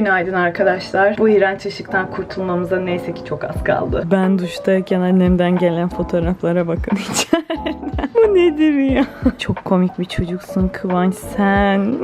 Günaydın arkadaşlar. Bu iğrenç ışıktan kurtulmamıza neyse ki çok az kaldı. Ben duştayken annemden gelen fotoğraflara bakın içeriden. Bu nedir ya? Çok komik bir çocuksun Kıvanç sen.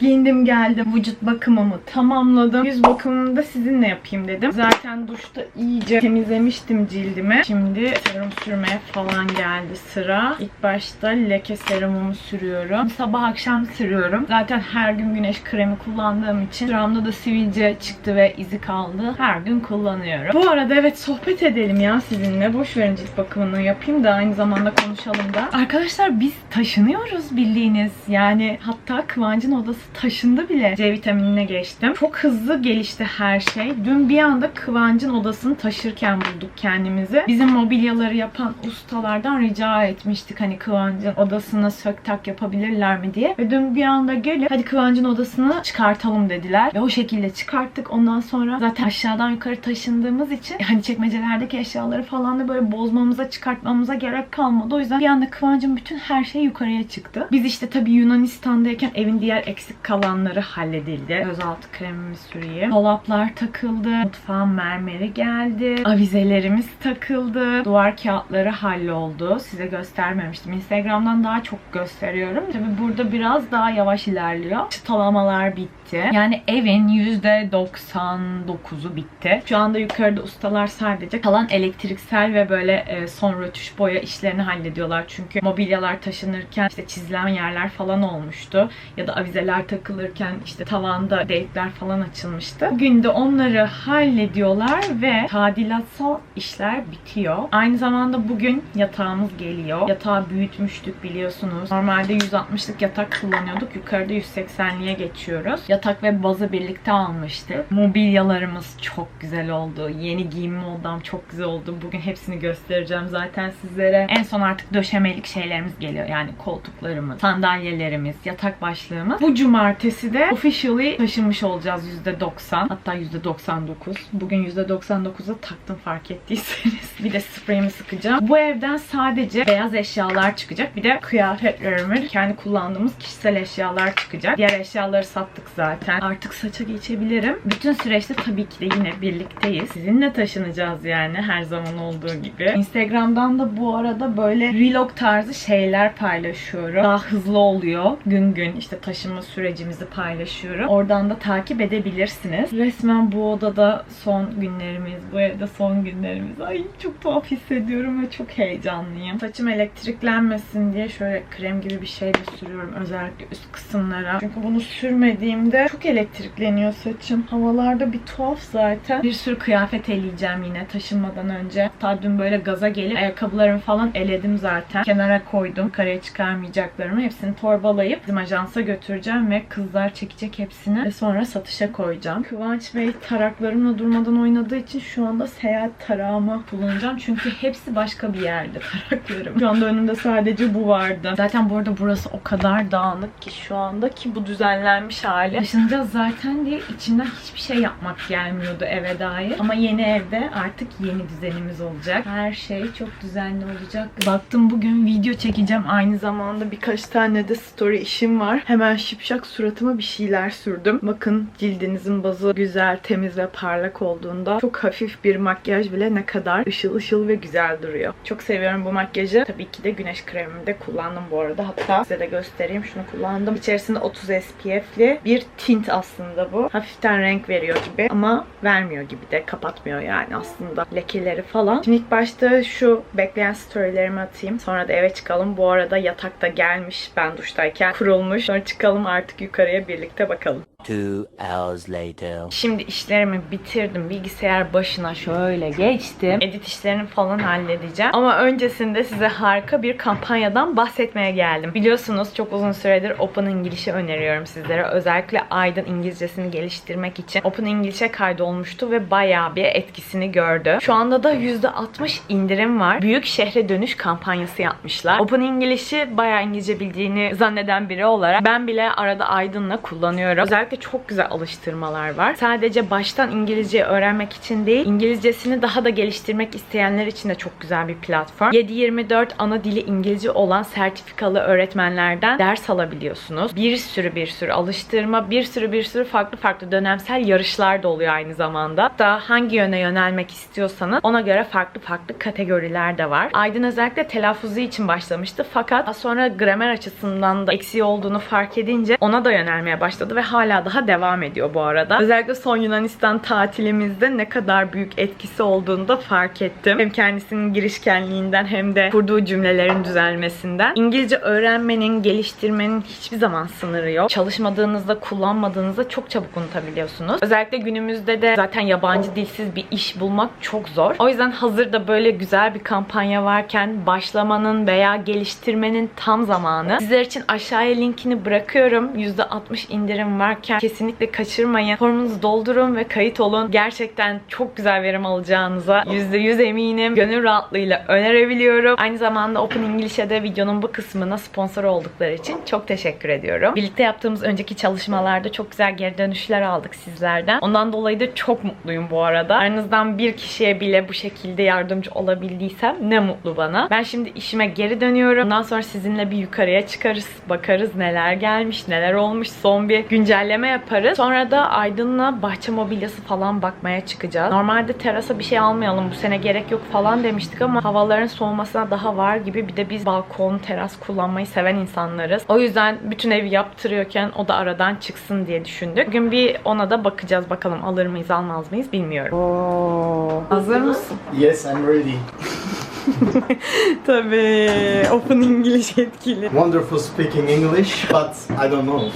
Giyindim geldim. Vücut bakımımı tamamladım. Yüz bakımımı da sizinle yapayım dedim. Zaten duşta iyice temizlemiştim cildimi. Şimdi serum sürmeye falan geldi sıra. İlk başta leke serumumu sürüyorum. Sabah akşam sürüyorum. Zaten her gün güneş kremi kullandığım için şuramda da sivilce çıktı ve izi kaldı. Her gün kullanıyorum. Bu arada evet sohbet edelim ya sizinle. Boş verin cilt bakımını yapayım da aynı zamanda konuşalım da. Arkadaşlar biz taşınıyoruz bildiğiniz. Yani hatta Kıvancın odası taşındı bile. C vitaminine geçtim. Çok hızlı gelişti her şey. Dün bir anda Kıvancın odasını taşırken bulduk kendimizi. Bizim mobilyaları yapan ustalardan rica etmiştik. Hani Kıvancın odasına sök yapabilirler mi diye. Ve dün bir anda gelip hadi Kıvancın odasını çıkartalım dediler. Ve o şekilde çıkarttık. Ondan sonra zaten aşağıdan yukarı taşındığımız için hani çekmecelerdeki eşyaları falan da böyle bozmamıza çıkartmamıza gerek kalmadı. O yüzden bir anda Kıvancın bütün her şey yukarıya çıktı. Biz işte tabii Yunanistan'dayken evin diğer eksik kalanları halledildi. Gözaltı kremimi süreyim. Dolaplar takıldı. Mutfağın mermeri geldi. Avizelerimiz takıldı. Duvar kağıtları halloldu. Size göstermemiştim. Instagram'dan daha çok gösteriyorum. Tabii burada biraz daha yavaş ilerliyor. Çıtalamalar bitti. Yani evin %99'u bitti. Şu anda yukarıda ustalar sadece kalan elektriksel ve böyle e, son rötuş boya işlerini hallediyorlar. Çünkü mobilyalar taşınırken işte çizilen yerler falan olmuştu. Ya da avizeler takılırken işte tavanda delikler falan açılmıştı. Bugün de onları hallediyorlar ve tadilatsal işler bitiyor. Aynı zamanda bugün yatağımız geliyor. Yatağı büyütmüştük biliyorsunuz. Normalde 160'lık yatak kullanıyorduk. Yukarıda 180'liğe geçiyoruz. Yatak ve bazı birlikte almıştık. Mobilyalarımız çok güzel oldu. Yeni giyinme odam çok güzel oldu. Bugün hepsini göstereceğim zaten sizlere. En son artık döşemelik şeylerimiz geliyor. Yani koltuklarımız, sandalyelerimiz, yatak başlığımız. Bu cumartesi de officially taşınmış olacağız %90. Hatta %99. Bugün %99'a taktım fark ettiyseniz. Bir de spreyimi sıkacağım. Bu evden sadece beyaz eşyalar çıkacak. Bir de kıyafetlerimin kendi kullandığımız kişisel eşyalar çıkacak. Diğer eşyaları sattık zaten. Artık saça geçebilirim. Bütün süreçte tabii ki de yine birlikteyiz. Sizinle taşınacağız yani her zaman olduğu gibi. Instagram'dan da bu arada böyle vlog tarzı şeyler paylaşıyorum. Daha hızlı oluyor. Gün gün işte taşınma sürecimizi paylaşıyorum. Oradan da takip edebilirsiniz. Resmen bu odada son günlerimiz, bu evde son günlerimiz. Ay çok tuhaf hissediyorum ve çok heyecanlıyım. Saçım elektriklenmesin diye şöyle krem gibi bir şey de sürüyorum özellikle üst kısımlara. Çünkü bunu sürmediğimde çok elektrikleniyor saçım. Havalarda bir tuhaf zaten. Bir sürü kıyafet eleyeceğim yine taşınmadan önce. Hatta dün böyle gaza gelip ayakkabılarımı falan eledim zaten. Kenara koydum. Yukarıya çıkarmayacaklarımı hepsini torbalayıp bizim ajansa götüreceğim ve kızlar çekecek hepsini ve sonra satışa koyacağım. Kıvanç Bey taraklarımla durmadan oynadığı için şu anda seyahat tarağımı kullanacağım. Çünkü hepsi başka bir yerde taraklarım. Şu anda önümde sadece bu vardı. Zaten bu arada burası o kadar dağınık ki şu anda ki bu düzenlenmiş hali. Taşınacağız zaten diye içimden hiçbir şey yapmak gelmiyordu eve dair. Ama yeni evde artık yeni düzenimiz olacak. Her şey çok düzenli olacak. Baktım bugün video çekeceğim. Aynı zamanda birkaç tane de story işim var. Hemen şipşak suratıma bir şeyler sürdüm. Bakın cildinizin bazı güzel, temiz ve parlak olduğunda çok hafif bir makyaj bile ne kadar ışıl ışıl ve güzel duruyor. Çok seviyorum bu makyajı. Tabii ki de güneş kremimi de kullandım bu arada. Hatta size de göstereyim. Şunu kullandım. İçerisinde 30 SPF'li bir tint aslında bu. Hafiften renk veriyor gibi ama vermiyor gibi de kapatmıyor yani aslında lekeleri falan. Şimdi ilk başta şu bekleyen storylerimi atayım. Sonra da eve çıkalım. Bu arada yatakta gelmiş ben duştayken kurulmuş. Sonra çıkalım artık yukarıya birlikte bakalım. Two hours later. Şimdi işlerimi bitirdim. Bilgisayar başına şöyle geçtim. Edit işlerini falan halledeceğim. Ama öncesinde size harika bir kampanyadan bahsetmeye geldim. Biliyorsunuz çok uzun süredir Open English'i öneriyorum sizlere. Özellikle Aydın İngilizcesini geliştirmek için Open English'e kaydolmuştu ve bayağı bir etkisini gördü. Şu anda da %60 indirim var. Büyük şehre dönüş kampanyası yapmışlar. Open English'i bayağı İngilizce bildiğini zanneden biri olarak ben bile arada Aydın'la kullanıyorum. Özellikle Özellikle çok güzel alıştırmalar var. Sadece baştan İngilizce öğrenmek için değil, İngilizcesini daha da geliştirmek isteyenler için de çok güzel bir platform. 7-24 ana dili İngilizce olan sertifikalı öğretmenlerden ders alabiliyorsunuz. Bir sürü bir sürü alıştırma, bir sürü bir sürü farklı farklı dönemsel yarışlar da oluyor aynı zamanda. Hatta hangi yöne yönelmek istiyorsanız ona göre farklı farklı kategoriler de var. Aydın özellikle telaffuzu için başlamıştı fakat sonra gramer açısından da eksiği olduğunu fark edince ona da yönelmeye başladı ve hala daha devam ediyor bu arada. Özellikle son Yunanistan tatilimizde ne kadar büyük etkisi olduğunu da fark ettim. Hem kendisinin girişkenliğinden hem de kurduğu cümlelerin düzelmesinden. İngilizce öğrenmenin, geliştirmenin hiçbir zaman sınırı yok. Çalışmadığınızda, kullanmadığınızda çok çabuk unutabiliyorsunuz. Özellikle günümüzde de zaten yabancı dilsiz bir iş bulmak çok zor. O yüzden hazırda böyle güzel bir kampanya varken başlamanın veya geliştirmenin tam zamanı. Sizler için aşağıya linkini bırakıyorum. %60 indirim varken kesinlikle kaçırmayın. Formunuzu doldurun ve kayıt olun. Gerçekten çok güzel verim alacağınıza %100 eminim. Gönül rahatlığıyla önerebiliyorum. Aynı zamanda Open English'e de videonun bu kısmına sponsor oldukları için çok teşekkür ediyorum. Birlikte yaptığımız önceki çalışmalarda çok güzel geri dönüşler aldık sizlerden. Ondan dolayı da çok mutluyum bu arada. Aranızdan bir kişiye bile bu şekilde yardımcı olabildiysem ne mutlu bana. Ben şimdi işime geri dönüyorum. Ondan sonra sizinle bir yukarıya çıkarız. Bakarız neler gelmiş, neler olmuş. Son bir güncelleme yaparız. Sonra da Aydın'la bahçe mobilyası falan bakmaya çıkacağız. Normalde terasa bir şey almayalım bu sene gerek yok falan demiştik ama havaların soğumasına daha var gibi bir de biz balkon, teras kullanmayı seven insanlarız. O yüzden bütün evi yaptırıyorken o da aradan çıksın diye düşündük. Bugün bir ona da bakacağız bakalım alır mıyız almaz mıyız bilmiyorum. Oo. Hazır mısın? Yes, I'm ready. Tabii. Open English etkili. Wonderful speaking English, but I don't know.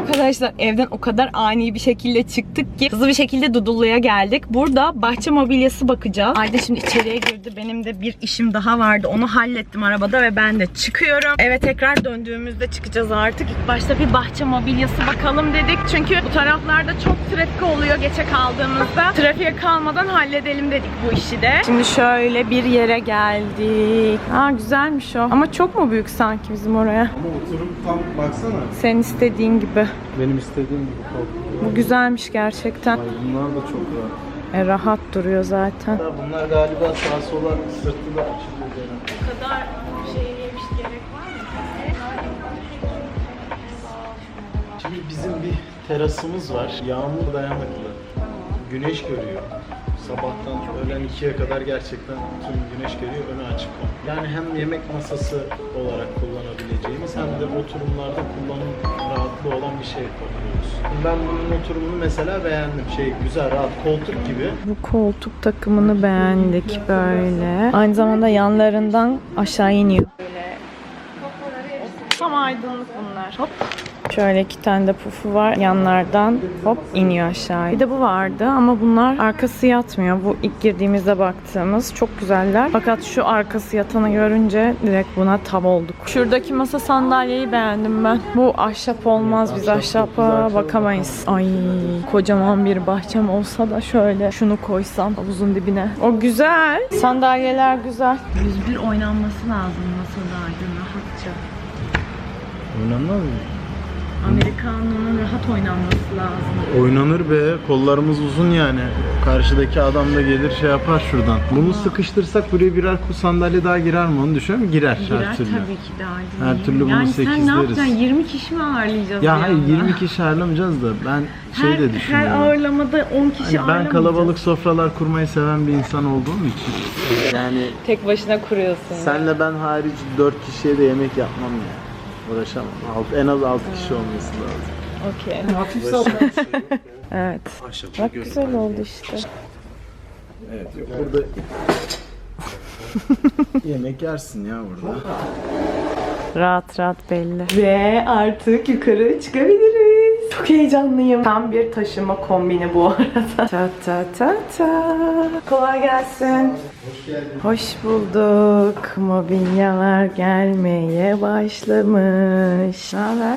Arkadaşlar evden o kadar ani bir şekilde çıktık ki hızlı bir şekilde Dudullu'ya geldik. Burada bahçe mobilyası bakacağız. Ayda şimdi içeriye girdi. Benim de bir işim daha vardı. Onu hallettim arabada ve ben de çıkıyorum. Eve tekrar döndüğümüzde çıkacağız artık. İlk başta bir bahçe mobilyası bakalım dedik. Çünkü bu taraflarda çok trafik oluyor geçe kaldığımızda. Trafiğe kalmadan halledelim dedik bu işi de. Şimdi şöyle bir yere geldik. Aa güzelmiş o. Ama çok mu büyük sanki bizim oraya? Ama oturum tam baksana. Senin istediğin gibi. Benim istediğim gibi koltuk. Bu güzelmiş gerçekten. Ay bunlar da çok rahat. E, rahat duruyor zaten. Ya Bunlar galiba sağa sola sırtı da açılıyor. Bu kadar şeyliymiş gerek var mı? Şimdi bizim bir terasımız var. Yağmur dayanıklı. Güneş görüyor. Sabahtan öğlen 2'ye kadar gerçekten tüm güneş görüyor, önü açık. Yani hem yemek masası olarak kullanabileceğimiz hem de oturumlarda kullanım rahatlığı olan bir şey yapabiliyoruz. Ben bunun oturumunu mesela beğendim. Şey güzel, rahat, koltuk gibi. Bu koltuk takımını beğendik böyle. Aynı zamanda yanlarından aşağı iniyor. Böyle. Tam aydınlık bunlar. Hop. Şöyle iki tane de pufu var. Yanlardan hop iniyor aşağı. Bir de bu vardı ama bunlar arkası yatmıyor. Bu ilk girdiğimizde baktığımız çok güzeller. Fakat şu arkası yatanı görünce direkt buna tab olduk. Şuradaki masa sandalyeyi beğendim ben. Bu ahşap olmaz. Biz ahşap ahşapa zaten bakamayız. Ay kocaman bir bahçem olsa da şöyle şunu koysam havuzun dibine. O güzel. Sandalyeler güzel. 101 oynanması lazım masada rahatça. Oynanmaz mı? Amerikanonun rahat oynanması lazım. Oynanır be. Kollarımız uzun yani. Karşıdaki adam da gelir şey yapar şuradan. Bunu sıkıştırsak buraya birer sandalye daha girer mi onu düşünüyor musun? Girer, Girer her türlü. tabii ki de aydın. Her türlü bunu yani sen ne yapacaksın? 20 kişi mi ağırlayacağız Ya hayır anda? 20 kişi ağırlamayacağız da ben şey her, de her düşünüyorum. ağırlamada 10 kişi Hani ben ağırlamayacağız. kalabalık sofralar kurmayı seven bir insan olduğum için. Yani Tek başına kuruyorsun. senle ben hariç 4 kişiye de yemek yapmam ya. Uğraşamam. Alt, en az 6 kişi olması lazım. Okey. Hafif Evet. Bak güzel oldu işte. Evet yok burada yemek yersin ya burada. Rahat rahat belli. Ve artık yukarı çıkabiliriz. Çok heyecanlıyım. Tam bir taşıma kombini bu arada. Ta ta ta ta. Kolay gelsin. Hoş geldin. Hoş bulduk. Mobilyalar gelmeye başlamış. Ne haber?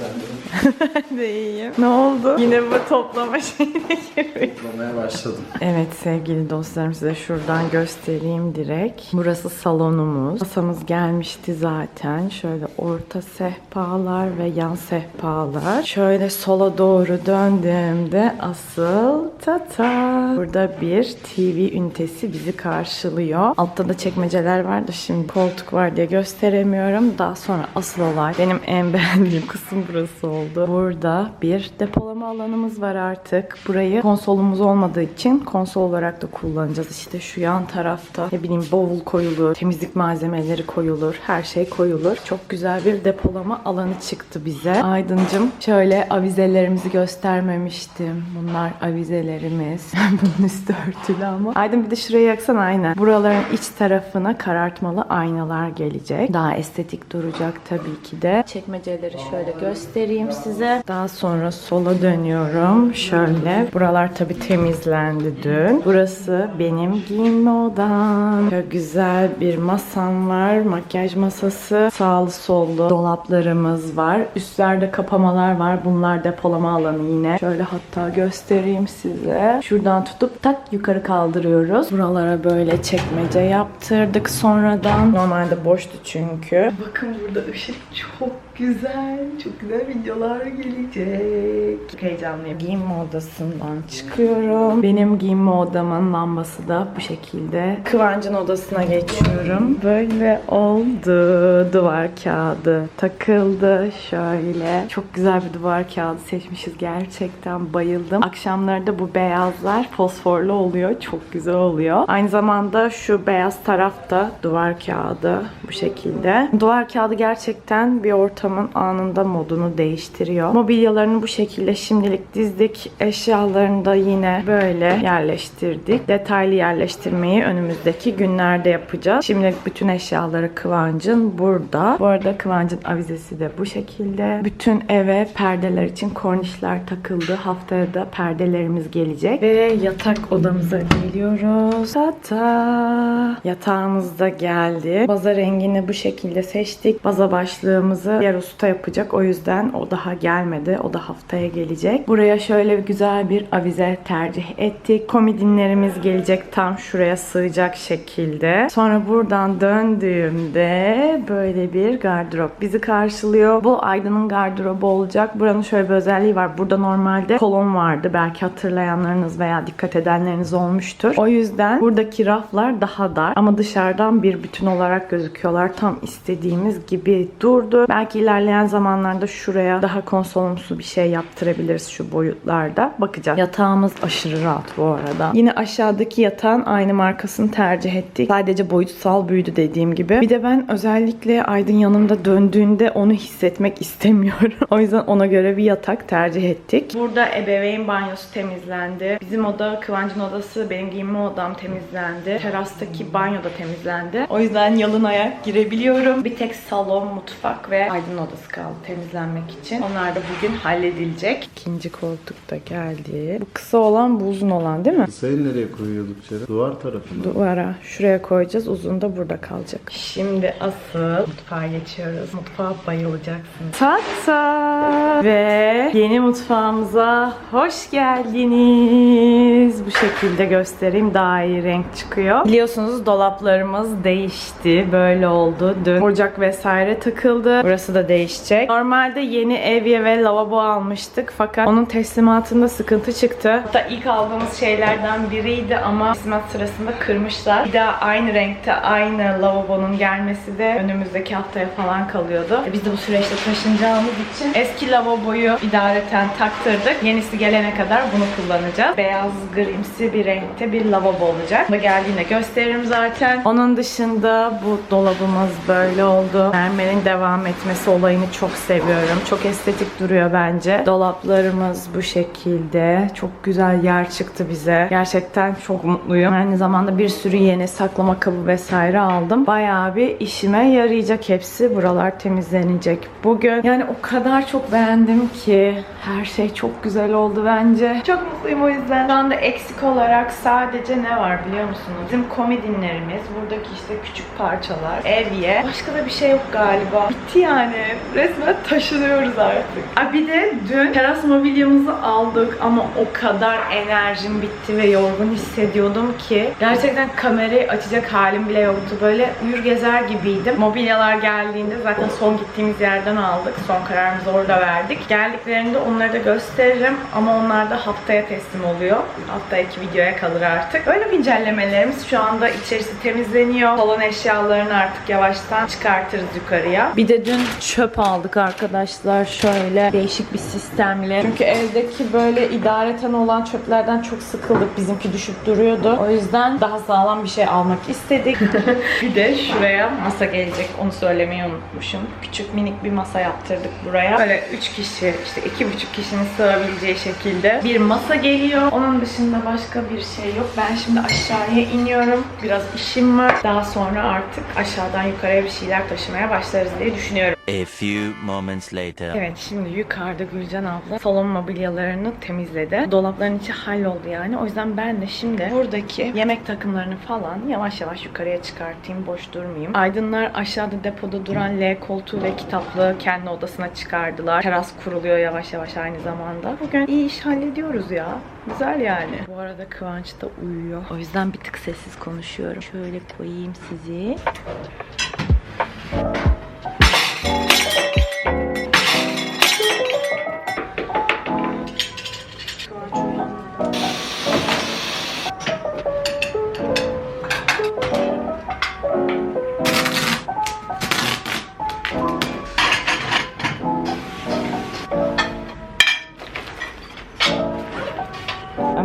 Ben de iyiyim. Ne oldu? Yine bu toplama şeyine girdik. Toplamaya başladım. Evet sevgili dostlarım size şuradan göstereyim direkt. Burası salonumuz. Masamız gelmişti zaten. Şöyle orta sehpalar ve yan sehpalar. Şöyle sola doğru döndüğümde asıl tata. Burada bir TV ünitesi bizi karşılıyor. Altta da çekmeceler var da şimdi koltuk var diye gösteremiyorum. Daha sonra asıl olay benim en beğendiğim kısım burası oldu. Burada bir depolama alanımız var artık. Burayı konsolumuz olmadığı için konsol olarak da kullanacağız. İşte şu yan tarafta ne bileyim bavul koyulur, temizlik malzemeleri koyulur, her şey koyulur. Çok güzel bir depolama alanı çıktı bize. Aydıncım şöyle avizelerimizi göstermemiştim. Bunlar avizelerimiz. Bunun üstü örtülü ama. Aydın bir de şurayı yaksana aynen. Buraların iç tarafına karartmalı aynalar gelecek. Daha estetik duracak tabii ki de. Çekmeceleri şöyle göstereyim size. Daha sonra sola dönüyorum. Şöyle. Buralar tabii temizlendi dün. Burası benim giyinme odam. Çok güzel bir masam var. Makyaj masası. Sağlı sollu dolaplarımız var. Üstlerde kapamalar var. Bunlar depolama alanı yine. Şöyle hatta göstereyim size. Şuradan tutup tak yukarı kaldırıyoruz. Buralara böyle çekmece yaptırdık sonradan. Normalde boştu çünkü. Bakın burada ışık çok güzel. Çok güzel videolar gelecek. Çok heyecanlıyım. Giyinme odasından çıkıyorum. Benim giyinme odamın lambası da bu şekilde. Kıvancın odasına geçiyorum. Böyle oldu. Duvar kağıdı takıldı. Şöyle. Çok güzel bir duvar kağıdı seçmişiz. Gerçekten bayıldım. Akşamları da bu beyazlar fosforlu oluyor. Çok güzel oluyor. Aynı zamanda şu beyaz tarafta duvar kağıdı bu şekilde. Duvar kağıdı gerçekten bir ortamın anında modunu değiştiriyor. Mobilyalarını bu şekilde şimdilik dizdik. Eşyalarını da yine böyle yerleştirdik. Detaylı yerleştirmeyi önümüzdeki günlerde yapacağız. Şimdilik bütün eşyaları Kıvancın burada. Bu arada Kıvancın avizesi de bu şekilde. Bütün eve perdeler için kornişler takıldı. Haftaya da perdelerimiz gelecek. Ve yatak odamıza geliyoruz. Tata. Yatağımız da geldi. Baza rengini bu şekilde seçtik. Baza başlığımızı yer usta yapacak. O yüzden o daha gelmedi. O da haftaya gelecek. Buraya şöyle güzel bir avize tercih ettik. Komodinlerimiz gelecek tam şuraya sığacak şekilde. Sonra buradan döndüğümde böyle bir gardırop bizi karşılıyor. Bu Aydın'ın gardırobu olacak. Buranın şöyle bir özelliği var. Burada normalde kolon vardı. Belki hatırlayanlarınız veya dikkat edenleriniz olmuştur. O yüzden buradaki raflar daha dar ama dışarıdan bir bütün olarak gözüküyorlar. Tam istediğimiz gibi durdu. Belki ilerleyen zamanlarda şuraya daha konsolumsu bir şey yaptırabiliriz şu boyutlarda. Bakacağız. Yatağımız aşırı rahat bu arada. Yine aşağıdaki yatağın aynı markasını tercih ettik. Sadece boyutsal büyüdü dediğim gibi. Bir de ben özellikle Aydın yanımda döndüğünde onu hissetmek istemiyorum. o yüzden ona göre bir yatak tercih ettik. Burada ebeveyn banyosu temizlendi. Bizim oda Kıvancın odası, benim giyinme odam temizlendi. Terastaki banyo da temizlendi. O yüzden yalın ayak girebiliyorum. Bir tek salon, mutfak ve Aydın odası kaldı temizlenmek için. Onlar da bugün halledilecek. İkinci koltuk da geldi. Bu kısa olan bu uzun olan değil mi? Sayı nereye koyuyorduk Ceren? Duvar tarafına. Duvara şuraya koyacağız. Uzun da burada kalacak. Şimdi asıl mutfağa geçiyoruz. Mutfağa bayılacaksınız. Tata! Ve yeni mutfağımıza hoş geldiniz. Bu şekilde göstereyim. Daha iyi renk çıkıyor. Biliyorsunuz dolaplarımız değişti. Böyle oldu. Dün ocak vesaire takıldı. Burası da değişecek. Normalde yeni evye ve lavabo almıştık. Fakat onun teslimatında sıkıntı çıktı. Hatta ilk aldığımız şeylerden biriydi ama teslimat sırasında kırmışlar. Bir daha aynı renkte aynı lavabonun gelmesi de önümüzdeki haftaya falan kalıyordu. E Biz de bu süreçte taşınacağımız için eski lavaboyu idareten taktırdık. Yenisi gelene kadar bunu kullanacağız. Beyaz grimsi bir renkte bir lavabo olacak. Bu da geldiğinde gösteririm zaten. Onun dışında bu dolabımız böyle oldu. Mermerin devam etmesi olayını çok seviyorum. Çok estetik duruyor bence. Dolaplarımız bu şekilde. Çok güzel yer çıktı bize. Gerçekten çok mutluyum. Aynı zamanda bir sürü yeni saklama kabı vesaire aldım. Bayağı bir işime yarayacak hepsi. Buralar temizlenecek bugün. Yani o kadar çok beğendim ki her şey çok güzel oldu bence. Çok mutluyum o yüzden. Şu anda eksik olarak sadece ne var biliyor musunuz? Bizim komedinlerimiz, buradaki işte küçük parçalar, evye. Başka da bir şey yok galiba. Bitti yani. Yani. Resmen taşınıyoruz artık. Aa, bir de dün teras mobilyamızı aldık ama o kadar enerjim bitti ve yorgun hissediyordum ki gerçekten kamerayı açacak halim bile yoktu. Böyle uyur gezer gibiydim. Mobilyalar geldiğinde zaten son gittiğimiz yerden aldık. Son kararımızı orada verdik. Geldiklerinde onları da gösteririm ama onlar da haftaya teslim oluyor. Haftaki videoya kalır artık. Böyle güncellemelerimiz şu anda içerisi temizleniyor. Salon eşyalarını artık yavaştan çıkartırız yukarıya. Bir de dün çöp aldık arkadaşlar. Şöyle değişik bir sistemle. Çünkü evdeki böyle idareten olan çöplerden çok sıkıldık. Bizimki düşüp duruyordu. O yüzden daha sağlam bir şey almak istedik. bir de şuraya masa gelecek. Onu söylemeyi unutmuşum. Küçük minik bir masa yaptırdık buraya. Böyle 3 kişi, işte 2,5 kişinin sığabileceği şekilde bir masa geliyor. Onun dışında başka bir şey yok. Ben şimdi aşağıya iniyorum. Biraz işim var. Daha sonra artık aşağıdan yukarıya bir şeyler taşımaya başlarız diye düşünüyorum. A few moments later. Evet şimdi yukarıda Gülcan abla salon mobilyalarını temizledi. Dolapların içi halloldu yani. O yüzden ben de şimdi buradaki yemek takımlarını falan yavaş yavaş yukarıya çıkartayım. Boş durmayayım. Aydınlar aşağıda depoda duran L koltuğu ve kitaplığı kendi odasına çıkardılar. Teras kuruluyor yavaş yavaş aynı zamanda. Bugün iyi iş hallediyoruz ya. Güzel yani. Bu arada Kıvanç da uyuyor. O yüzden bir tık sessiz konuşuyorum. Şöyle koyayım sizi.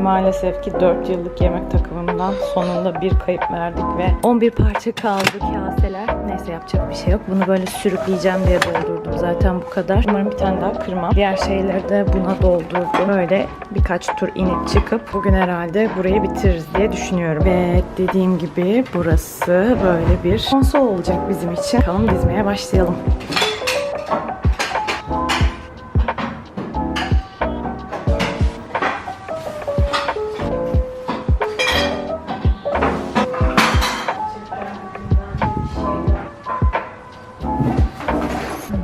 Maalesef ki 4 yıllık yemek takımından sonunda bir kayıp verdik ve 11 parça kaldı kaseler. Neyse yapacak bir şey yok. Bunu böyle sürükleyeceğim diye doldurdum zaten bu kadar. Umarım bir tane daha kırmam. Diğer şeyleri de buna doldurdum. Böyle birkaç tur inip çıkıp bugün herhalde burayı bitiririz diye düşünüyorum. Ve dediğim gibi burası böyle bir konsol olacak bizim için. Bakalım dizmeye başlayalım.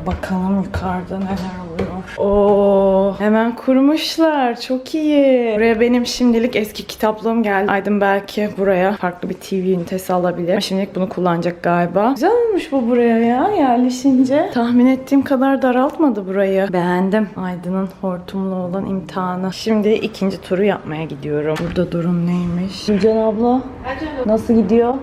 Bakalım yukarıda neler oluyor. Oo, hemen kurmuşlar. Çok iyi. Buraya benim şimdilik eski kitaplığım geldi. Aydın belki buraya farklı bir TV ünitesi alabilir. Ama Şimdilik bunu kullanacak galiba. Güzel olmuş bu buraya ya yerleşince. Tahmin ettiğim kadar daraltmadı burayı. Beğendim. Aydın'ın hortumlu olan imtihanı. Şimdi ikinci turu yapmaya gidiyorum. Burada durum neymiş? Gülcan abla nasıl gidiyor?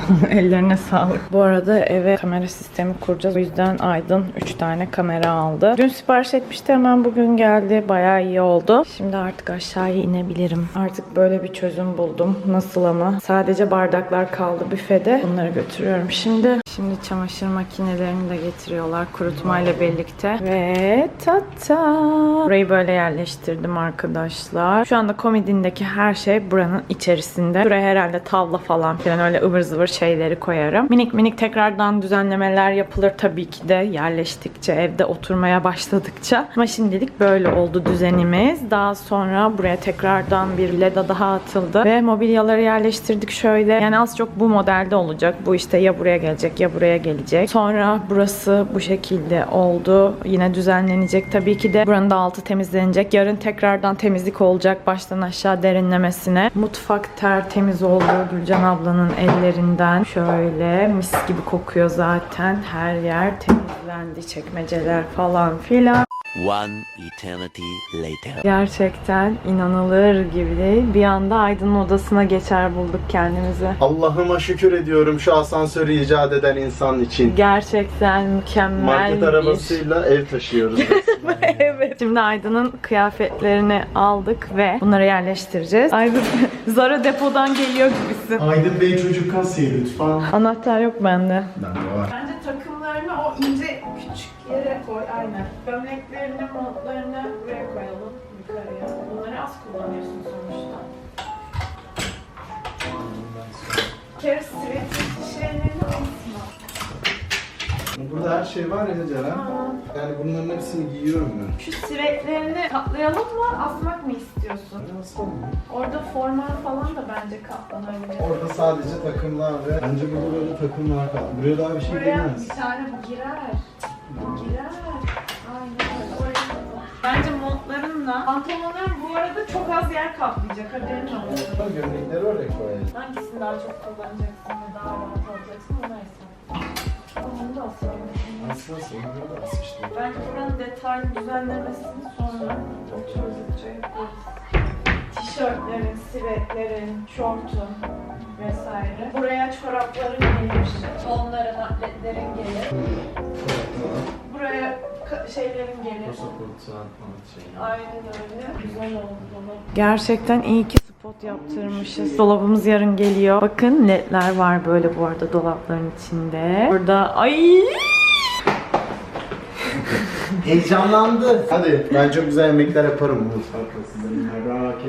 Ellerine sağlık. Bu arada eve kamera sistemi kuracağız. O yüzden Aydın 3 tane kamera aldı. Dün sipariş etmişti hemen bugün geldi. Bayağı iyi oldu. Şimdi artık aşağıya inebilirim. Artık böyle bir çözüm buldum. Nasıl ama? Sadece bardaklar kaldı büfede. Bunları götürüyorum şimdi. Şimdi çamaşır makinelerini de getiriyorlar kurutmayla birlikte. Ve tata. Burayı böyle yerleştirdim arkadaşlar. Şu anda komedindeki her şey buranın içerisinde. Buraya herhalde tavla falan filan öyle ıvır zıvır şeyleri koyarım. Minik minik tekrardan düzenlemeler yapılır tabii ki de yerleştikçe, evde oturmaya başladıkça. Ama şimdilik böyle oldu düzenimiz. Daha sonra buraya tekrardan bir leda daha atıldı. Ve mobilyaları yerleştirdik şöyle. Yani az çok bu modelde olacak. Bu işte ya buraya gelecek ya buraya gelecek. Sonra burası bu şekilde oldu. Yine düzenlenecek. Tabii ki de buranın da altı temizlenecek. Yarın tekrardan temizlik olacak. Baştan aşağı derinlemesine. Mutfak tertemiz oldu Gülcan ablanın ellerinden. Şöyle mis gibi kokuyor zaten. Her yer temizlendi. Çekmeceler falan filan. One eternity later. Gerçekten inanılır gibi değil. Bir anda Aydın'ın odasına geçer bulduk kendimizi. Allah'ıma şükür ediyorum şu asansörü icat eden insan için. Gerçekten mükemmel Market bir... arabasıyla ev taşıyoruz. evet. Şimdi Aydın'ın kıyafetlerini aldık ve bunları yerleştireceğiz. Aydın Zara depodan geliyor gibisin. Aydın Bey çocuk kasayı lütfen. Anahtar yok bende. Bende var. Aynen. Gömleklerini, montlarını buraya koyalım yukarıya. Bunları az kullanıyorsun sonuçta. Kere sivetli şeylerini asma. Burada her şey var ya Ceren. Yani bunların hepsini giyiyorum ben. Şu sivetlerini katlayalım mı, asmak mı istiyorsun? Nasıl? Orada formal falan da bence katlanabilir. Orada sadece takımlar ve bence burada böyle takımlar kaldı. Buraya daha bir şey Buraya gelmez. bir tane. Girer. Montlarınla pantolonların bu arada çok az yer kaplayacak haberin olsun. Gömlekleri oraya koyalım. Hangisini daha çok kullanacaksın ve daha rahat olacaksın ona hesap. Onu da asalım. Aslında senin burada asmıştım. Bence buranın detaylı düzenlemesini sonra oturdukça yaparız. Tişörtlerin, sivetlerin, şortun vesaire. Buraya çorapların gelir, onların, atletlerin gelir. Buraya şeylerin gelir. Aynen öyle. Güzel oldu dolap. Gerçekten iyi ki spot yaptırmışız. Dolabımız yarın geliyor. Bakın ledler var böyle bu arada dolapların içinde. Burada ay Heyecanlandı. Hadi ben çok güzel yemekler yaparım mutfakta etmeyin.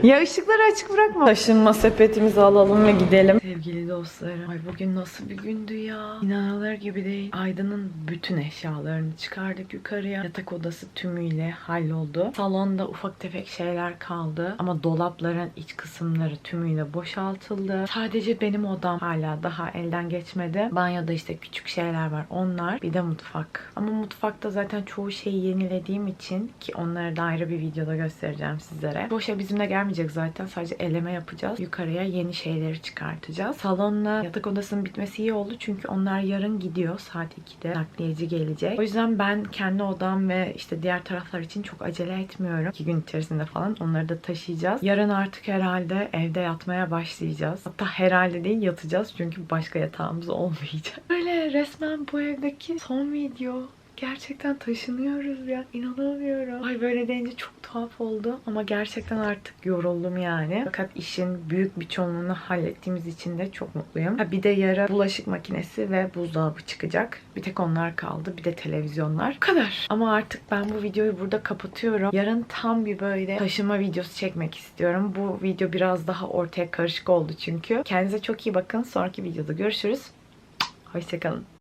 Ya ışıkları açık bırakma. Taşınma sepetimizi alalım ve gidelim. Sevgili dostlarım. Ay bugün nasıl bir gündü ya. İnanılır gibi değil. Aydın'ın bütün eşyalarını çıkardık yukarıya. Yatak odası tümüyle halloldu. Salonda ufak tefek şeyler kaldı. Ama dolapların iç kısımları tümüyle boşaltıldı. Sadece benim odam hala daha elden geçmedi. Banyoda işte küçük şeyler var. Onlar. Bir de mutfak. Ama mutfakta zaten çoğu şeyi yenilediğim için ki onları da ayrı bir videoda göstereceğim sizlere. Şey bizimle gelmeyecek zaten. Sadece eleme yapacağız. Yukarıya yeni şeyleri çıkartacağız. Salonla yatak odasının bitmesi iyi oldu. Çünkü onlar yarın gidiyor. Saat 2'de nakliyeci gelecek. O yüzden ben kendi odam ve işte diğer taraflar için çok acele etmiyorum. 2 gün içerisinde falan onları da taşıyacağız. Yarın artık herhalde evde yatmaya başlayacağız. Hatta herhalde değil yatacağız. Çünkü başka yatağımız olmayacak. Böyle resmen bu evdeki son video. Gerçekten taşınıyoruz ya. İnanamıyorum. Ay böyle deyince çok tuhaf oldu. Ama gerçekten artık yoruldum yani. Fakat işin büyük bir çoğunluğunu hallettiğimiz için de çok mutluyum. Ha, bir de yarın bulaşık makinesi ve buzdolabı çıkacak. Bir tek onlar kaldı. Bir de televizyonlar. Bu kadar. Ama artık ben bu videoyu burada kapatıyorum. Yarın tam bir böyle taşıma videosu çekmek istiyorum. Bu video biraz daha ortaya karışık oldu çünkü. Kendinize çok iyi bakın. Sonraki videoda görüşürüz. Hoşçakalın.